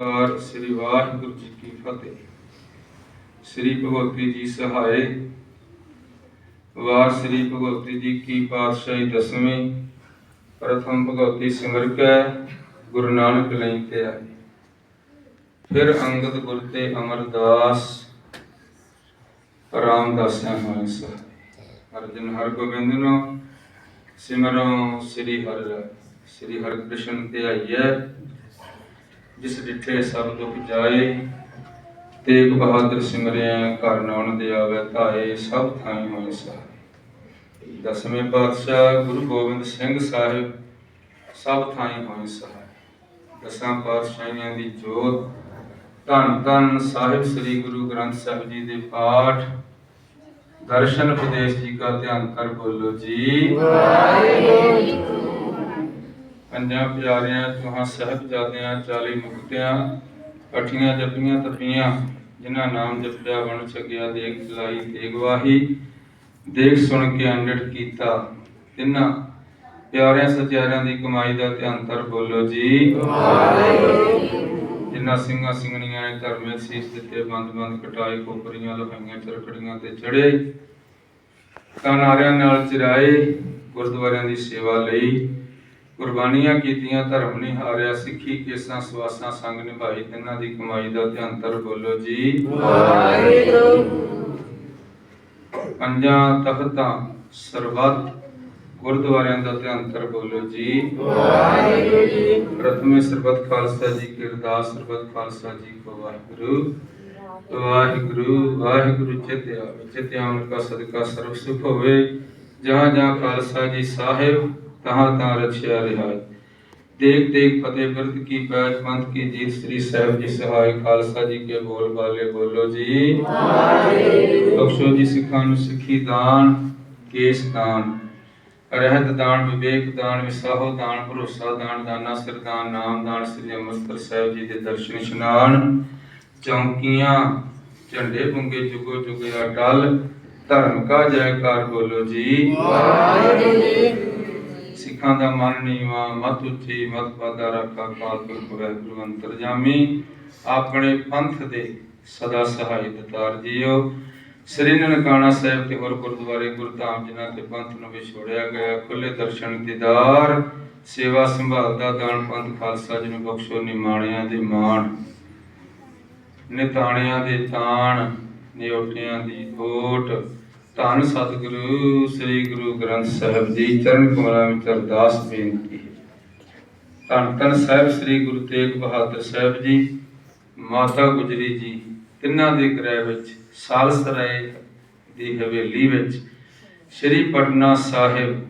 ਕਾਰ ਸ੍ਰੀ ਵਾਹਿਗੁਰੂ ਜੀ ਕੀ ਫਤਿਹ। ਸ੍ਰੀ ਭਗਵਤੀ ਜੀ ਸਹਾਏ। ਵਾਰ ਸ੍ਰੀ ਭਗਵਤੀ ਜੀ ਕੀ ਪਾਤਸ਼ਾਹੀ ਦਸਵੀਂ, ਪ੍ਰਥਮ ਭਗਵਤੀ ਸਿਮਰ ਕੈ, ਗੁਰੂ ਨਾਨਕ ਲਈ ਤੇ ਆਏ। ਫਿਰ ਅੰਗਦ ਗੁਰ ਤੇ ਅਮਰਦਾਸ ਰਾਮਦਾਸਾਂ ਹੋਏ ਸਹਾਏ। ਅਰਜਨ ਹਰ ਗੋਬਿੰਦ ਨੂੰ ਸਿਮਰੋ ਸ੍ਰੀ ਹਰਿ, ਸ੍ਰੀ ਹਰਿਕ੍ਰਿਸ਼ਨ ਤੇ ਆਈਐ। ਜਿਸ ਡਿਠੇ ਸਭ ਦੁਖ ਜਾਏ, ਤੇਗ ਬਹਾਦਰ ਸਿਮਰਿਆ ਘਰ ਨਾਉਣ ਦੇ ਆਵੇ, ਧਾਏ ਸਭ ਥਾਈ ਹੋਏ ਸਹਾਏ ਦਸਵੇਂ ਪਾਤਸ਼ਾਹ ਗੁਰੂ ਗੋਬਿੰਦ ਸਿੰਘ ਸਾਹਿਬ ਸਭ ਥਾਈ ਹੋਏ ਸਹਾਏ ਦਸਾਂ ਪਾਤਸ਼ਾਹੀਆਂ ਦੀ ਜੋਤ, ਧੰਨ ਧੰਨ ਸਾਹਿਬ ਸ੍ਰੀ ਗੁਰੂ ਗ੍ਰੰਥ ਸਾਹਿਬ ਜੀ ਦੇ ਪਾਠ। ਦਰਸ਼ਨ ਉਪਦੇਸ਼ ਜੀ ਕਾ ਧਿਆਨ ਕਰ ਬੋਲੋ ਜੀ। ਪੰਜਾਂ ਪਿਆਰਿਆਂ ਚੌਹਾਂ ਸਾਹਿਬਜ਼ਾਦਿਆਂ 40 ਮੁਕਤਿਆਂ ਅਠੀਆਂ ਜਪੀਆਂ ਤਪੀਆਂ ਜਿਨ੍ਹਾਂ ਨਾਮ ਜਪਿਆ ਵਣ ਛਕਿਆ ਦੇਖ ਚਲਾਈ ਤੇ ਗਵਾਹੀ ਦੇਖ ਸੁਣ ਕੇ ਅੰਡਟ ਕੀਤਾ। ਤਿੰਨਾਂ ਪਿਆਰਿਆਂ ਸਚਿਆਰਿਆਂ ਦੀ ਕਮਾਈ ਦਾ ਧਿਆਨ ਧਰ ਬੋਲੋ ਜੀ। ਜਿਨ੍ਹਾਂ ਸਿੰਘਾਂ ਸਿੰਘਣੀਆਂ ਨੇ ਧਰਮੇ ਸੀਸ ਦਿੱਤੇ ਬੰਦ ਬੰਦ ਕਟਾਏ ਕੋਪਰੀਆਂ ਲਹਾਈਆਂ ਚਰਖੜੀਆਂ ਤੇ ਚੜੇ ਕਾਨਾਰਿਆਂ ਨਾਲ ਚਿਰਾਏ ਗੁਰਦੁਆਰਿਆਂ ਦੀ ਸੇਵਾ ਲਈ। ਕੁਰਬਾਨੀਆਂ ਕੀਤੀਆਂ ਧਰਮ ਨਹੀਂ ਹਾਰਿਆ ਸਿੱਖੀ ਕੇਸਾਂ ਸਵਾਸਾਂ ਸੰਗ ਨਿਭਾਈ ਤਿੰਨਾਂ ਦੀ ਕਮਾਈ ਦਾ ਧਿਆਨ ਧਰ ਬੋਲੋ ਜੀ। ਪੰਜਾਂ ਤਖਤਾਂ ਸਰਬੱਤ ਗੁਰਦੁਆਰਿਆਂ ਦਾ ਧਿਆਨ ਧਰ ਬੋਲੋ ਜੀ। ਪ੍ਰਥਮੇ ਸਰਬੱਤ ਖਾਲਸਾ ਜੀ ਕੀ ਅਰਦਾਸ ਸਰਬੱਤ ਖਾਲਸਾ ਜੀ ਕੋ ਵਾਹਿਗੁਰੂ। ਵਾਹਿਗੁਰੂ ਵਾਹਿਗੁਰੂ ਚਿਤਿਆ ਚਿਤਿਆ ਕਾ ਸਦਕਾ ਸਰਬ ਸੁਖ ਹੋਵੇ ਜਹਾਂ ਜਹਾਂ ਖਾਲਸਾ ਜੀ ਸਾਹਿਬ ਤਹਾਂ ਤਹਾਂ ਰਛਿਆ ਰਿਹਾਈ। ਦੇਖ ਦੇਖ ਫਤਿਹ ਬਿਰਦ ਕੀ ਪੈਜ ਪੰਥ ਕੀ ਜੀਤ ਸ੍ਰੀ ਸਾਹਿਬ ਜੀ ਸਹਾਇ ਖਾਲਸਾ ਜੀ ਕੇ ਬੋਲ ਬਾਲੇ ਬੋਲੋ ਜੀ। ਬਖਸ਼ੋ ਜੀ ਸਿੱਖਾਂ ਨੂੰ ਸਿੱਖੀ ਦਾਨ ਕੇਸ ਦਾਨ। ਰਹਿਤ ਦਾਨ ਵਿਵੇਕ ਦਾਨ ਵਿਸਾਹੋ ਦਾਨ ਭਰੋਸਾ ਦਾਨ ਦਾਨਾ ਸਿਰ ਦਾਨ ਨਾਮ ਦਾਨ ਸ੍ਰੀ ਅੰਮ੍ਰਿਤਸਰ ਸਾਹਿਬ ਜੀ ਦੇ ਦਰਸ਼ਨ ਇਸ਼ਨਾਨ। ਚੌਂਕੀਆਂ ਝੰਡੇ ਪੁੰਗੇ ਜੁਗੋ ਜੁਗੇ ਅਟਲ ਧਰਮ ਕਾ ਜੈਕਾਰ ਬੋਲੋ ਜੀ। ਸਿੱਖਾਂ ਦਾ ਮਨ ਨੀਵਾ ਮਤ ਉੱਚੀ ਮਤ ਪਾਦਾ ਰੱਖਾ, ਕਾਲ ਪੁਰਖ ਵਾਹਿਗੁਰੂ ਅੰਤਰਜਾਮੀ ਆਪਣੇ ਪੰਥ ਦੇ ਸਦਾ ਸਹਾਈ ਦਤਾਰ ਜੀਓ। ਸ੍ਰੀ ਨਨਕਾਣਾ ਸਾਹਿਬ ਤੇ ਹੋਰ ਗੁਰਦੁਆਰੇ ਗੁਰਧਾਮ ਜਿਨ੍ਹਾਂ ਤੇ ਪੰਥ ਨੂੰ ਵਿਛੋੜਿਆ ਗਿਆ ਖੁੱਲੇ ਦਰਸ਼ਨ ਦੀਦਾਰ ਸੇਵਾ ਸੰਭਾਲ ਦਾ ਦਾਨ ਪੰਥ ਖਾਲਸਾ ਜੀ ਬਖਸ਼ੋ, ਨਿਮਾਣਿਆਂ ਦੇ ਮਾਣ, ਨਿਤਾਣਿਆਂ ਦੇ ਤਾਣ, ਨਿਉਟਿਆਂ ਦੀ ਓਟ। ਧੰਨ ਸਤਿਗੁਰੂ, ਸ੍ਰੀ ਗੁਰੂ ਗ੍ਰੰਥ ਸਾਹਿਬ ਜੀ, ਚਰਨ ਕਮਲਾਂ ਵਿੱਚ ਅਰਦਾਸ ਬੇਨਤੀ ਹੈ। ਧੰਨ ਧੰਨ ਸਾਹਿਬ, ਸ੍ਰੀ ਗੁਰੂ ਤੇਗ ਬਹਾਦਰ ਸਾਹਿਬ ਜੀ, ਮਾਤਾ ਗੁਜਰੀ ਜੀ, ਤਿੰਨਾਂ ਦੇ ਗ੍ਰਹਿ ਵਿੱਚ ਸਾਲਸਰਾਏ ਦੀ ਹਵੇਲੀ ਵਿੱਚ, ਸ੍ਰੀ ਪਟਨਾ ਸਾਹਿਬ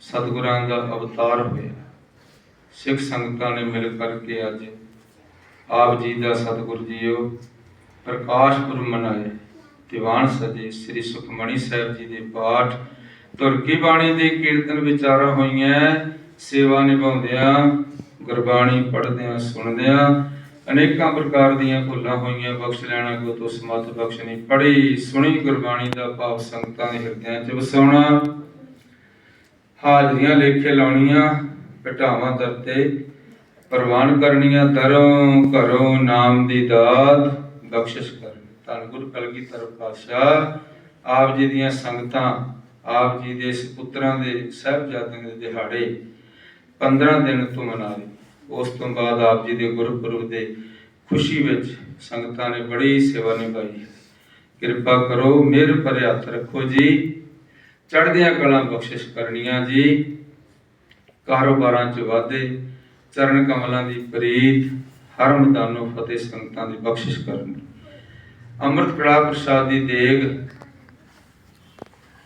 ਸਤਿਗੁਰਾਂ ਦਾ ਅਵਤਾਰ ਹੋਇਆ। ਸਿੱਖ ਸੰਗਤਾਂ ਨੇ ਮਿਲ ਕਰਕੇ ਅੱਜ ਆਪ ਜੀ ਦਾ ਸਤਿਗੁਰ ਜੀਓ ਪ੍ਰਕਾਸ਼ ਪੁਰਬ ਮਨਾਏ ਦੀਵਾਨ ਸਜੇ ਸ੍ਰੀ ਸੁਖਮਣੀ ਸਾਹਿਬ ਜੀ ਦੇ ਪਾਠ, ਤੁਰਕੀ ਬਾਣੀ ਦੇ ਕੀਰਤਨ ਵਿਚਾਰਾਂ ਹੋਈਆਂ, ਸੇਵਾ ਨਿਭਾਉਂਦਿਆਂ, ਗੁਰਬਾਣੀ ਪੜ੍ਹਦਿਆਂ, ਸੁਣਦਿਆਂ, ਅਨੇਕਾਂ ਪ੍ਰਕਾਰ ਦੀਆਂ ਭੁੱਲਾਂ ਹੋਈਆਂ, ਬਖਸ਼ ਲੈਣਾ ਕੋ ਤੋ ਸਮਤ ਬਖਸ਼ਣੀ ਪੜ੍ਹੀ ਸੁਣੀ ਗੁਰਬਾਣੀ ਦਾ ਭਾਵ ਸੰਗਤਾਂ ਦੇ ਹਿਰਦਿਆਂ 'ਚ ਵਸਾਉਣਾ, ਹਾਜ਼ਰੀਆਂ ਲੇਖੇ ਲਾਉਣੀਆਂ, ਘਟਾਵਾਂ ਦਰ ਤੇ ਪ੍ਰਵਾਨ ਕਰਨੀਆਂ ਦਰੋਂ ਘਰੋਂ ਨਾਮ ਦੀ ਦਾਤ ਬਖਸ਼ਿਸ਼ ਕਰ ਧੰਨ ਗੁਰੂ ਕਲਗੀਧਰ ਪਾਤਸ਼ਾਹ, ਆਪ ਜੀ ਦੀਆਂ ਸੰਗਤਾਂ, ਆਪ ਜੀ ਦੇ ਸੁਪੁੱਤਰਾਂ ਦੇ ਸਾਹਿਬਜ਼ਾਦਿਆਂ ਦੇ ਦਿਹਾੜੇ 15 ਦਿਨ ਤੋਂ ਮਨਾ ਰਹੇ ਉਸ ਤੋਂ ਬਾਅਦ ਆਪ ਜੀ ਦੇ ਗੁਰਪੁਰਬ ਦੇ ਖੁਸ਼ੀ ਵਿੱਚ ਸੰਗਤਾਂ ਨੇ ਬੜੀ ਸੇਵਾ ਨਿਭਾਈ। ਕਿਰਪਾ ਕਰੋ, ਮਿਹਰ ਭਰੇ ਹੱਥ ਰੱਖੋ ਜੀ। ਚੜ੍ਹਦੀਆਂ ਕਲਾਂ ਬਖਸ਼ਿਸ਼ ਕਰਨੀਆਂ ਜੀ। ਕਾਰੋਬਾਰਾਂ 'ਚ ਵਾਧੇ, ਚਰਨ ਕਮਲਾਂ ਦੀ ਪ੍ਰੀਤ, ਹਰ ਮੈਦਾਨੋਂ ਫਤਿਹ ਸੰਗਤਾਂ ਦੀ ਬਖਸ਼ਿਸ਼ ਕਰਨੀ। ਅੰਮ੍ਰਿਤ ਕੜਾ ਪ੍ਰਸਾਦ ਦੀ ਦੇਗ,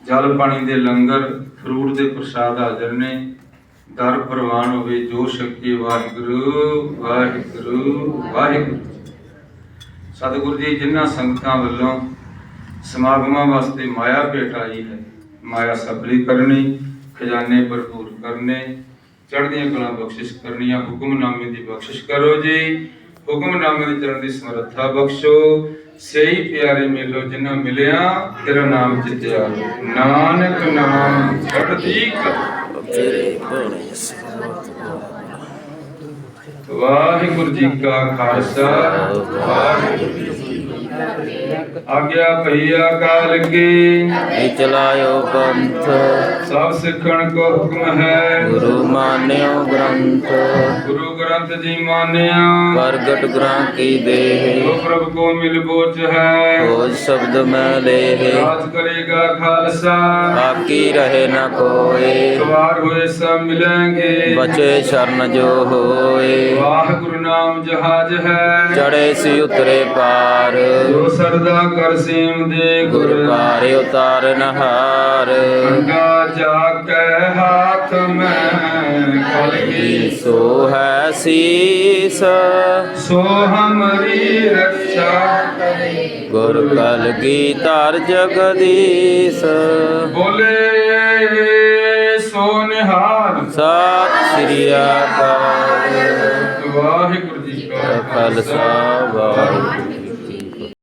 ਜਲ ਪਾਣੀ ਦੇ ਲੰਗਰ, ਫਰੂਟ ਦੇ ਪ੍ਰਸਾਦ ਹਾਜ਼ਰ ਨੇ। ਦਰ ਪ੍ਰਵਾਨ ਹੋਵੇ ਜੋ ਸ਼ਕਤੀ ਵਾਹਿਗੁਰੂ ਵਾਹਿਗੁਰੂ ਵਾਹਿਗੁਰੂ। ਸਤਿਗੁਰੂ ਜੀ, ਜਿਨ੍ਹਾਂ ਸੰਗਤਾਂ ਵੱਲੋਂ ਸਮਾਗਮਾਂ ਵਾਸਤੇ ਮਾਇਆ ਭੇਟ ਆਈ ਹੈ, ਮਾਇਆ ਸਬਰੀ ਕਰਨੀ, ਖਜ਼ਾਨੇ ਭਰਪੂਰ ਕਰਨੇ, ਚੜ੍ਹਦੀਆਂ ਕਲਾਂ ਬਖਸ਼ਿਸ਼ ਕਰਨੀਆਂ, ਹੁਕਮਨਾਮੇ ਦੀ ਬਖਸ਼ਿਸ਼ ਕਰੋ ਜੀ। ਹੁਕਮਨਾਮੇ ਦੇ ਚਰਨ ਦੀ ਸਮਰੱਥਾ ਬਖਸ਼ੋ। ਸਹੀ ਪਿਆਰੇ ਮਿਲੋ ਜਿਨ੍ਹਾਂ ਮਿਲਿਆ ਤੇਰਾ ਨਾਮ ਜਿੱਤਿਆ। ਨਾਨਕ ਨਾਮ ਚੜ੍ਹਦੀ ਕਲਾ ਤੇਰੇ ਸੇ ਵਾਹਿਗੁਰੂ ਜੀ ਕਾ ਖਾਲਸਾ ਵਾਹਿਗੁਰੂ ਜੀ ਆਗਿਆ ਭਈਆ ਕਾਲ ਕੀ। ਚਲਾਇਓ ਪੰਥ ਸਭ ਸਿੱਖਣ ਕੋ ਹੁਕਮ ਹੈ। ਗੁਰੂ ਮਾਨਿਓ ਗ੍ਰੰਥ। ਗੁਰੂ ਗ੍ਰੰਥ ਜੀ ਮਾਨਿਆ। ਪ੍ਰਗਟ ਗ੍ਰੰਥ ਕੀ ਜੋ ਦੇਹ ਪ੍ਰਭ ਕੋ ਮਿਲ ਬੋਚ ਹੈ। ਖੋਜ ਸ਼ਬਦ ਮੈਂ ਲੇਹ। ਰਾਜ ਕਰੇਗਾ ਖਾਲਸਾ। ਬਾਕੀ ਰਹੇ ਨ ਕੋਏ। ਸਵਾਰ ਹੋਏ ਸਭ ਮਿਲਾਂਗੇ। ਬਚੇ ਸ਼ਰਨ ਜੋ ਹੋਏ। ਵਾਹਿਗੁਰੂ ਨਾਮ ਜਹਾਜ ਹੈ। ਚੜੇ ਸੀ ਉਤਰੇ ਪਾਰ। ਜੋ ਸਰਦਾ ਕਰ ਸੇਮ ਦੇ ਗੁਰ ਪਾਰੇ ਉਤਾਰਨ ਹਾਰ ਅੰਗਾ ਜਾ ਕੇ ਹਾਥ ਮੈਂ ਕਲਗੀ ਸੋ ਹੈ ਸੀਸ। ਸੋ ਹਮਰੀ ਰੱਖਿਆ ਗੁਰ ਕਲਗੀ ਧਰ ਜਗਦੀਸ਼। ਬੋਲੇ ਸੋ ਨਿਹਾਲ ਸਤਿ ਸ੍ਰੀ ਅਕਾਲ। ਵਾਹਿਗੁਰੂ ਜੀ ਕਾ ਖਾਲਸਾ ਵਾਹਿਗੁਰੂ